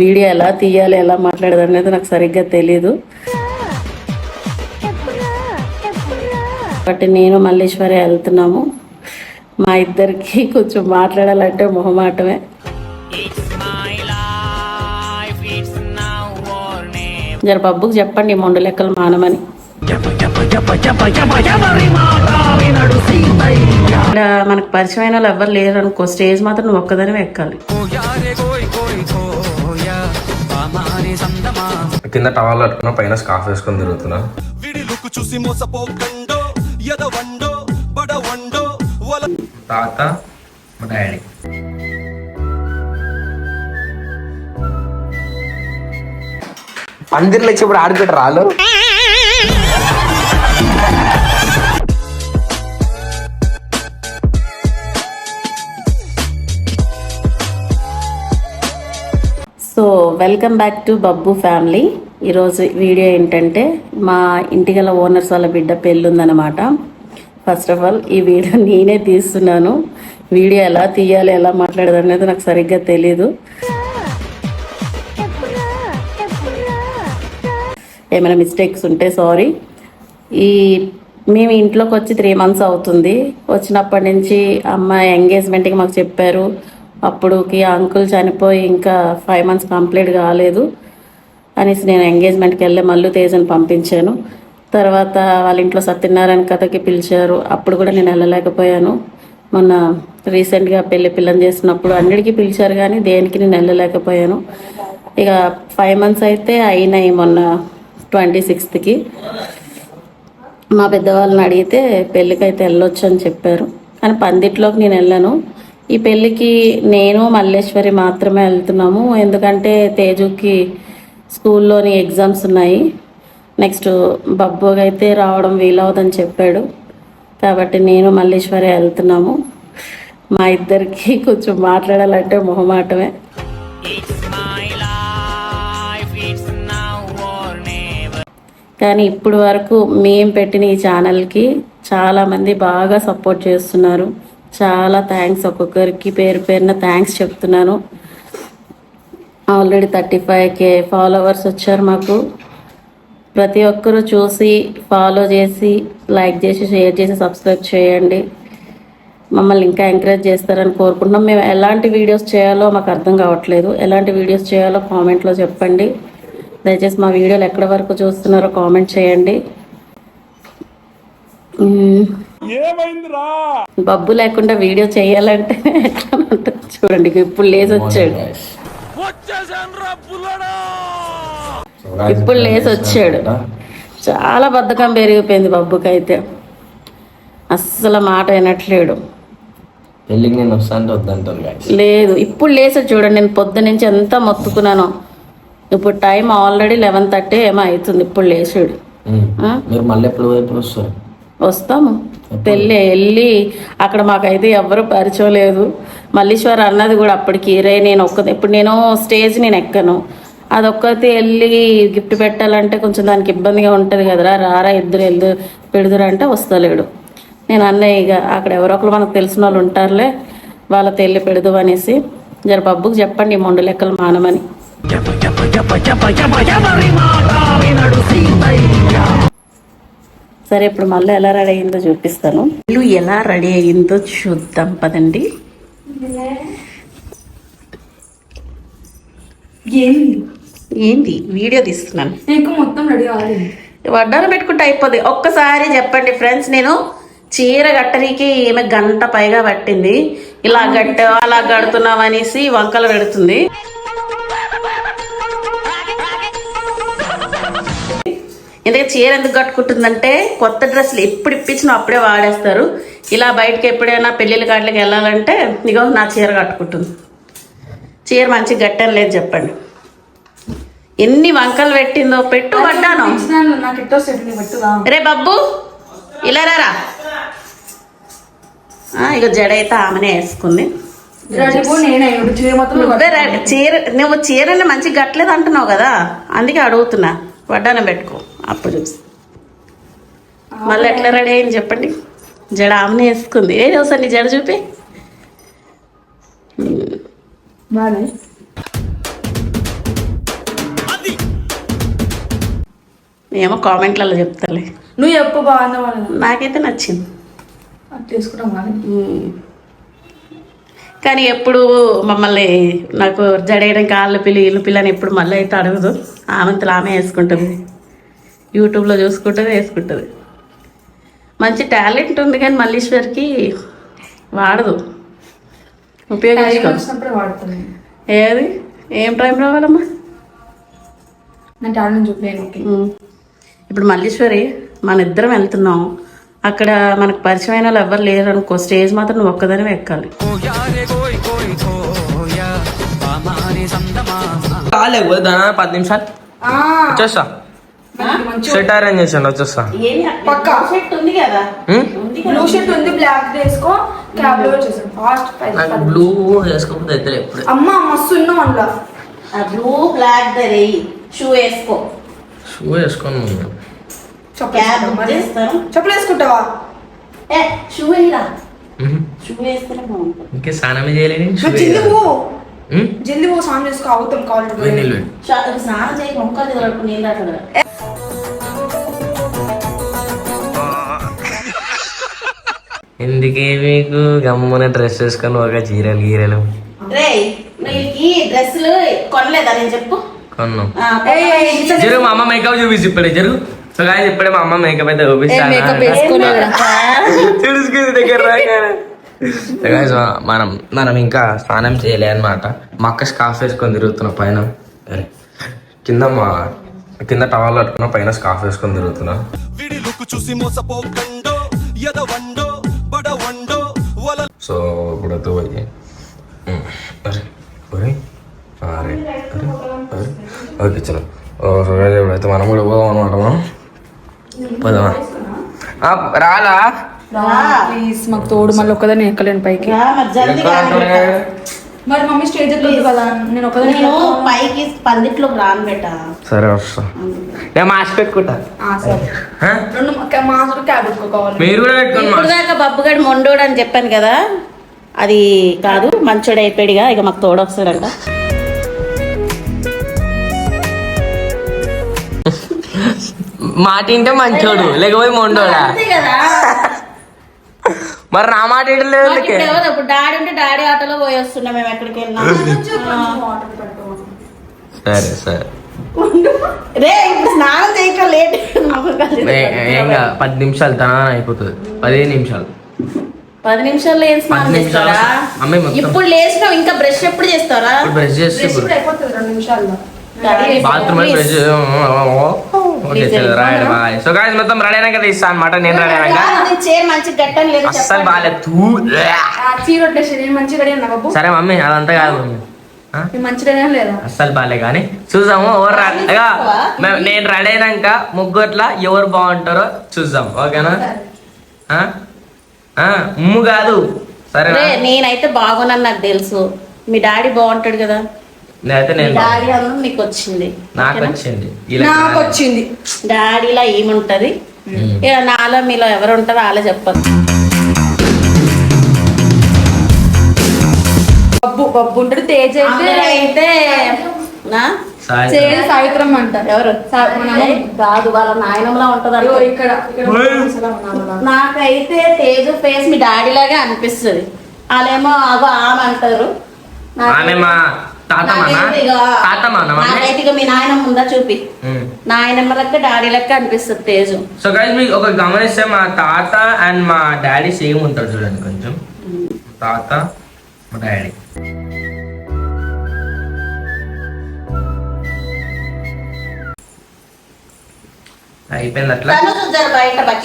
Video ఎలా తీయాలి ఎలా మాట్లాడదు అనేది నాకు సరిగ్గా తెలీదు. బట్ నేను మల్లేశ్వరి వెళ్తున్నాము. మా ఇద్దరికి కొంచెం మాట్లాడాలంటే మొహమాటమే. జర బబ్బుకి చెప్పండి మొండు లెక్కలు మానమని. ఇక్కడ మనకు అయిన వాళ్ళు ఎవరు లేరు అనుకో స్టేజ్ మాత్రం నువ్వు ఎక్కాలి. కింద టవాల్ కట్టుకున్నా పైన స్కార్ఫ్ వేసుకొని తిరుగుతున్నా. విడి లుక్ చూసి మోసపోకండో ఎదవండో బడవండో వల తాత మా డాడీ. పందిర్లు వచ్చి ఇప్పుడు ఆడిపెట్టారు రాళ్ళు. Welcome back to Babbu family. ఈరోజు వీడియో ఏంటంటే మా ఇంటి గల ఓనర్స్ వాళ్ళ బిడ్డ పెళ్ళి ఫస్ట్ ఆఫ్ ఆల్ ఈ వీడియో నేనే తీస్తున్నాను. వీడియో ఎలా తీయాలి ఎలా మాట్లాడదు అనేది నాకు సరిగ్గా తెలీదు. ఏమైనా మిస్టేక్స్ ఉంటే సారీ ఈ మేము ఇంట్లోకి వచ్చి త్రీ మంత్స్ అవుతుంది. వచ్చినప్పటి నుంచి అమ్మ ఎంగేజ్మెంట్కి మాకు చెప్పారు. అప్పుడుకి అంకుల్ చనిపోయి ఇంకా ఫైవ్ మంత్స్ కంప్లీట్ కాలేదు. అనేసి నేను ఎంగేజ్మెంట్కి వెళ్ళి మల్లు తేజని పంపించాను. తర్వాత వాళ్ళ ఇంట్లో సత్యనారాయణ కథకి పిలిచారు. అప్పుడు కూడా నేను వెళ్ళలేకపోయాను. మొన్న రీసెంట్గా పెళ్ళి పిల్లని చేసినప్పుడు అన్నిటికీ పిలిచారు కానీ దేనికి నేను వెళ్ళలేకపోయాను. ఇక ఫైవ్ మంత్స్ అయితే అయినాయి మొన్న ట్వంటీ సిక్స్త్కి మా పెద్దవాళ్ళని అడిగితే పెళ్ళికి అయితే వెళ్ళొచ్చు అని చెప్పారు. కానీ పందిట్లోకి నేను వెళ్ళాను. ఈ పెళ్ళికి నేను మల్లేశ్వరి మాత్రమే వెళ్తున్నాము. ఎందుకంటే తేజుకి స్కూల్లోని ఎగ్జామ్స్ ఉన్నాయి. నెక్స్ట్ బబ్బోగా అయితే రావడం వీలవదని చెప్పాడు. కాబట్టి నేను మల్లేశ్వరి వెళ్తున్నాము. మా ఇద్దరికి కొంచెం మాట్లాడాలంటే మొహమాటమే. కానీ ఇప్పుడు వరకు మేము పెట్టిన ఈ ఛానల్కి చాలామంది బాగా సపోర్ట్ చేస్తున్నారు. చాలా థ్యాంక్స్ ఒక్కొక్కరికి పేరు పేరున థ్యాంక్స్ చెప్తున్నాను. Already thirty five K followers వచ్చారు మాకు. ప్రతి ఒక్కరూ చూసి ఫాలో చేసి లైక్ చేసి షేర్ చేసి సబ్స్క్రైబ్ చేయండి. మమ్మల్ని ఇంకా ఎంకరేజ్ చేస్తారని కోరుకుంటున్నాం. మేము ఎలాంటి వీడియోస్ చేయాలో మాకు అర్థం కావట్లేదు. ఎలాంటి వీడియోస్ చేయాలో కామెంట్లో చెప్పండి. దయచేసి మా వీడియోలు ఎక్కడి వరకు చూస్తున్నారో కామెంట్ చేయండి. బబ్బు లేకుండా వీడియో చేయాలంటే ఎట్లా ఉంటుంది? చూడండి ఇప్పుడు లేచి వచ్చాడు. ఇప్పుడు లేచి వచ్చాడు. చాలా బద్ధకం పెరిగిపోయింది బబ్బుకి అయితే అస్సలు మాట వినట్లేడు. పెళ్ళికి నేను వద్దంటారు. లేదు ఇప్పుడు లేచి చూడండి నేను పొద్దు నుంచి ఎంత మొత్తుకున్నాను. ఇప్పుడు టైం ఆల్రెడీ లెవెన్ థర్టీ ఏమో అవుతుంది ఇప్పుడు లేచాడు? మీరు మళ్ళీ ఎప్పుడు ఎప్పుడు వస్తారు? వస్తాము తెల్లే వెళ్ళి అక్కడ మాకైతే ఎవ్వరు పరిచయం లేదు. మల్లీశ్వర్ అన్నది కూడా అప్పటికి రే నేను ఒక్క ఇప్పుడు నేను స్టేజ్ నేను ఎక్కను. అదొక్కటి వెళ్ళి గిఫ్ట్ పెట్టాలంటే కొంచెం దానికి ఇబ్బందిగా ఉంటుంది కదరా. రారా ఇద్దరు వెళ్దు పెడుదురా అంటే వస్తలేడు. నేను అన్నయ్య ఇక అక్కడ ఎవరో ఒకరు మనకు తెలిసిన వాళ్ళు ఉంటారులే వాళ్ళతో తెల్లి పెడదు అనేసి జర బబ్బుకి చెప్పండి ఈ మొండు లెక్కలు మానమని. సరే ఇప్పుడు మళ్ళీ ఎలా రెడీ అయిందో చూపిస్తాను. ఇల్లు ఎలా రెడీ అయిందో చూద్దాం పదండి. ఏంది? ఏంటి వీడియో తీస్తున్నాను. మొత్తం రెడీ వడ్డాను పెట్టుకుంటే అయిపోద్ది. ఒక్కసారి చెప్పండి ఫ్రెండ్స్ నేను చీర గట్టనికి ఈమె గంట పైగా పట్టింది. ఇలా గట్ట అలా గడుతున్నాం అనేసి వంకలు పెడుతుంది. ఎందుకంటే చీర ఎందుకు కట్టుకుంటుందంటే కొత్త డ్రెస్సులు ఎప్పుడు ఇప్పించినా అప్పుడే వాడేస్తారు. ఇలా బయటకి ఎప్పుడైనా పెళ్ళిళ్ళ కాట్లకి వెళ్ళాలంటే ఇగో నా చీర కట్టుకుంటుంది. చీర మంచి గట్టని లేదు చెప్పండి. ఎన్ని వంకలు పెట్టిందో పెట్టు పడ్డాను రే. బబ్బు ఇలా రారా? ఇక జడ అయితే ఆమెనే వేసుకుంది. చీర నువ్వు చీరని మంచి గట్లేదు అంటున్నావు కదా? అందుకే అడుగుతున్నా. వడ్డానం పెట్టుకో. అప్పుడు మళ్ళీ ఎట్లా రెడీ అయింది చెప్పండి? జడ ఆమెనే వేసుకుంది. ఏ చూసాను జడ చూపి? ఏమో కామెంట్లలో చెప్తాలే. నువ్వు చెప్పు బాగుందా నాకైతే నచ్చింది. కానీ ఎప్పుడు మమ్మల్ని నాకు జడేయడం కాళ్ళ పిల్లి ఇల్లు పిల్లని ఎప్పుడు మళ్ళీ అయితే అడగదు. ఆమెంతలు ఆమె వేసుకుంటుంది. యూట్యూబ్లో చూసుకుంటుంది వేసుకుంటుంది. మంచి టాలెంట్ ఉంది కానీ మల్లీశ్వర్కి వాడదు. ఏది? ఏం టైం రావాలమ్మా. ఇప్పుడు మల్లీశ్వరి మన ఇద్దరం వెళ్తున్నాం. అక్కడ మనకు పరిచయమైన వాళ్ళు ఎవరు లేరు అనుకో స్టేజ్ మాత్రం నువ్వు ఒక్కదానివే ఎక్కాలి. పది నిమిషాలు. వచ్చేస్తా. సెట్ అరేంజ్ చేసాను వచ్చేస్తా. పక్కా. సెట్ ఉంది కదా. బ్లూ షర్ట్ ఉంది బ్లాక్ వేసుకో క్యాబ్లో వచ్చేసాడు ఫాస్ట్ నాకు బ్లూ వేసుకోకపోతే అయితే ఎప్పుడు? అమ్మ మస్తు ఉన్నాం అందులో. బ్లూ బ్లాక్ దరి షూ వేసుకో. షూ వేసుకోను. చెప్పులు క్యాబ్ వేసుకుంటావా ఏ షూ వేయరా. షూ ఇంకే స్నానమే చేయలేని? జల్ది. పో? జల్ది పో స్నానం చేసుకో అవుతాం కావాలి స్నానం చేయక మొక్కలు నీళ్ళు అక్కడ ఎందుకే మీకు గమ్మున డ్రెస్ వేసుకొని ఒక చీరలు గీరలు? డ్రెస్సులు కొనలేదా నేను చెప్పు? కొన్నాం. ఆ, ఏయ్, జరుగు మా అమ్మ మేకప్ చూపిస్తే ఇప్పుడే జరుగు సో గాయస్ ఇప్పుడే మా అమ్మ మేకప్ అయితే చూపిస్తాను? దగ్గర మనం మనం ఇంకా స్నానం చేయలే అనమాట మా అక్క స్కార్ఫ్ వేసుకొని తిరుగుతున్నా పైన. కింద మా కింద టవల్ కట్టుకున్నా పైన స్కార్ఫ్ వేసుకొని తిరుగుతున్నా. విడి లుక్ చూసి మోసపోకండో సో ఇప్పుడు పోయి. ఉమ్, అరే ఒరే అరే అరే అరే. ఓకే చలో. ఇప్పుడైతే మనం కూడా పోదాం అనమాట మనం. పోదామా? రాలా? ప్లీజ్ మాకు తోడు మళ్ళీ ఒక్కదాన్ని ఎక్కలేను పైకి. మరి మమ్మీ స్టేజ్ కదా నేను పైకి పందిట్లోకి రాను బెట. సరే వస్తా. నేను మాస్క్ పెట్టుకుంటా. ఆ, సరే. ఆ? రెండు మాస్టర్ క్యాబ్ పెట్టుకోవాలి. మీరు కూడా పెట్టుకోండి ఇప్పుడు మాస్క్ దాకా బబ్బుగాడు మొండోడు అని చెప్పాను కదా అది కాదు మంచోడు అయిపోయాడుగా ఇక మాకు తోడొస్తాడంట. మాట వింటే మంచోడు లేకపోతే మొండోడా? అంతే కదా. మరి నా మాట? ఇప్పుడు డాడీ ఉంటే డాడీ ఆటోలో పోయి వస్తున్నాం మేము ఎక్కడికి వెళ్ళినా. సరే సరే. రే ఇప్పుడు స్నానం చేయక లేట్. పది నిమిషాలు తన అయిపోతుంది. పదిహేను నిమిషాలు. పది నిమిషాల్లో ఏం స్నానం పది నిమిషాలు. చేస్తారా? ఇప్పుడు లేచినావు ఇంకా బ్రష్ ఎప్పుడు చేస్తారా బ్రష్ చేస్తే రెండు నిమిషాల్లో. బాత్రూమ్ బ్రష్ సో గాయస్ మొత్తం రెడీ అయినాక తీస్తా అనమాట నేను రెడీ అస్సలు. బాగాలేదు సరే మమ్మీ అదంతా కాదు మమ్మీ అస్సలు బాగాలే కానీ చూసాము ఎవరు నేను రెడీ అయినాక ముగ్గుట్ల ఎవరు బాగుంటారో చూద్దాం ఓకేనా ఉమ్ము కాదు సరే నేనైతే బాగున్నాను నాకు తెలుసు మీ డాడీ బాగుంటాడు కదా మీ నేను డాడీ అందరం నీకు వచ్చింది నాకు? వచ్చింది ఇలా నాకు వచ్చింది డాడీలో ఏముంటది. ఇక నాలో మీలో ఎవరు ఉంటారో వాళ్ళే చెప్పదు బబ్బు బబ్బు ఉంటాడు తేజ్ అయితే అయితే నా? సావిత్రం అంటారు. ఎవరు? కాదు వాళ్ళ నాయనమ్మలా ఉంటది. ఇక్కడ. నాకైతే తేజు ఫేస్ మీ డాడీ లాగే అనిపిస్తుంది. వాళ్ళేమో అగో ఆమె అంటారు. ఆమె నాకైతే ఇక మీ నాయనమ్మ ఉందా చూపి. నాయనమ్మ లెక్క డాడీ లెక్క అనిపిస్తుంది తేజు. సో గైస్ మీకు ఒక గమనిస్తే మా తాత అండ్ మా డాడీ సేమ్ ఉంటారు చూడండి కొంచెం. తాత మా డాడీ. అయిపోయింది అట్లా.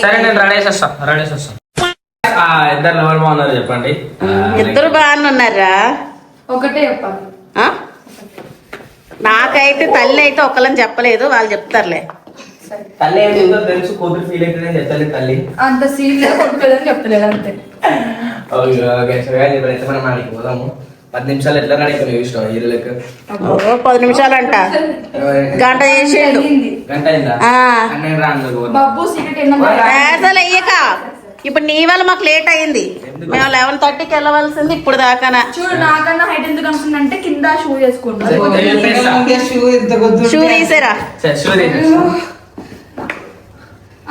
సరే నేను రెడీ చేస్తా రెడీ చేస్తా ఆ, ఇద్దరు ఎవరు బాగున్నారు చెప్పండి? ఇద్దరు బాగానే ఉన్నారా ఒకటే చెప్పాలి? నాకైతే తల్లి అయితే ఒకళ్ళని చెప్పలేదు వాళ్ళు చెప్తారులే. తల్లి తెలుసు కూతురు ఫీల్ చెప్పలేదు తల్లి. అంత సీన్ లేదు కొట్టుకోలేదని అంతే. ఓకే ఓకే సో guys, ఇప్పుడైతే మనం పోదాము. పది నిమిషాలు ఎట్లా రెడీ అయిపోయినా చూసిన హీరో లెక్క? ఓ పది నిమిషాలు అంట గంట చేసిండు. అయింది. గంట అయిందా రాను అసలు అయ్యక ఇప్పుడు నీ వల్ల మాకు లేట్ అయింది. మేము లెవెన్ థర్టీకి వెళ్ళవలసింది ఇప్పుడు దాకానా. చూడు నాకన్నా హైట్ ఎందుకు అంటే కింద షూ చేసుకుంటా షూ తీసేరా.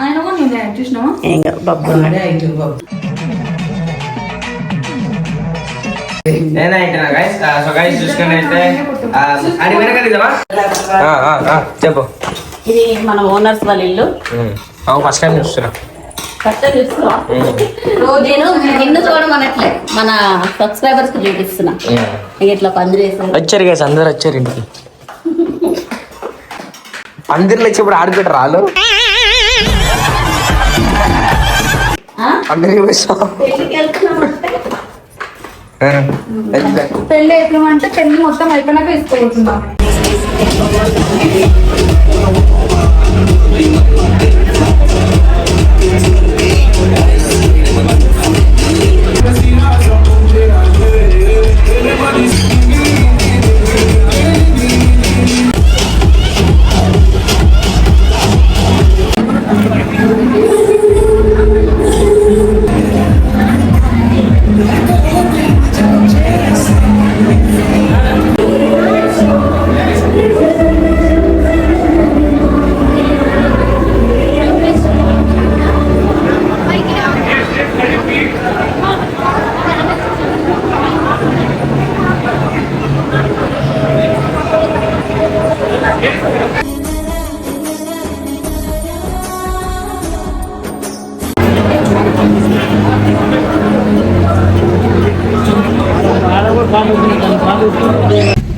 ఆయన కూడా నేను యాడ్ చూసినావా? ఇంకా బబ్బు నేనే అయినా గైస్ సో గైస్ చూసుకుని అయితే. అది వెనకలిద్దామా చెప్పు. ఇది మన ఓనర్స్ వాళ్ళ ఇల్లు. ఫస్ట్ టైం చూస్తున్నా? నేను నిన్ను చూడమనట్లే మన సబ్స్క్రైబర్స్కి చూపిస్తున్నా. ఇక ఇట్లా పందిరేసారు వచ్చారు గైస్ అందరు వచ్చారు ఇంటికి. పందిర్లు వచ్చేప్పుడు ఆడుకుంటారు ఆ? అందరికి పెళ్ళి అయిపోయినామంటే పెళ్ళి మొత్తం అయిపోయినాక తీసుకోబోతున్నాం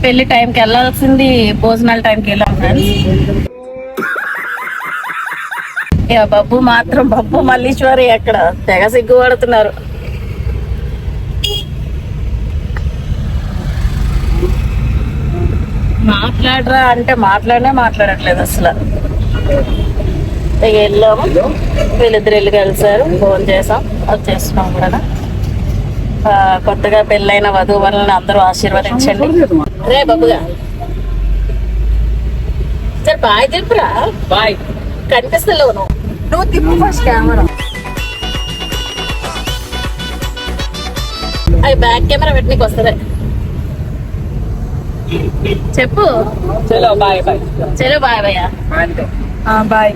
పెళ్ళి టైంకి వెళ్ళాల్సింది భోజనాల టైంకి వెళ్ళాం ఇక బబ్బు మాత్రం బబ్బు మల్లీశ్వరి అక్కడ తెగ సిగ్గుపడుతున్నారు. మాట్లాడరా అంటే మాట్లాడనే మాట్లాడట్లేదు అసలు. వెళ్ళాము. వీళ్ళిద్దరు వెళ్ళి కలిసారు. ఫోన్ చేసాం. వచ్చేస్తున్నాం కూడా కొత్తగా పెళ్ళైన వధువులను అందరూ ఆశీర్వదించండి. రే బాబుగా. సరే బాయ్ చెప్పురా బాయ్. కనిపిస్తలేవు నువ్వు. నువ్వు తిప్పు ఫస్ట్ కెమెరా అవి బ్యాక్ కెమెరా పెట్టనీకి వస్తుంది. చెప్పు. చలో బాయ్ బాయ్. చలో బాయ్ భయ్యా. బాయ్.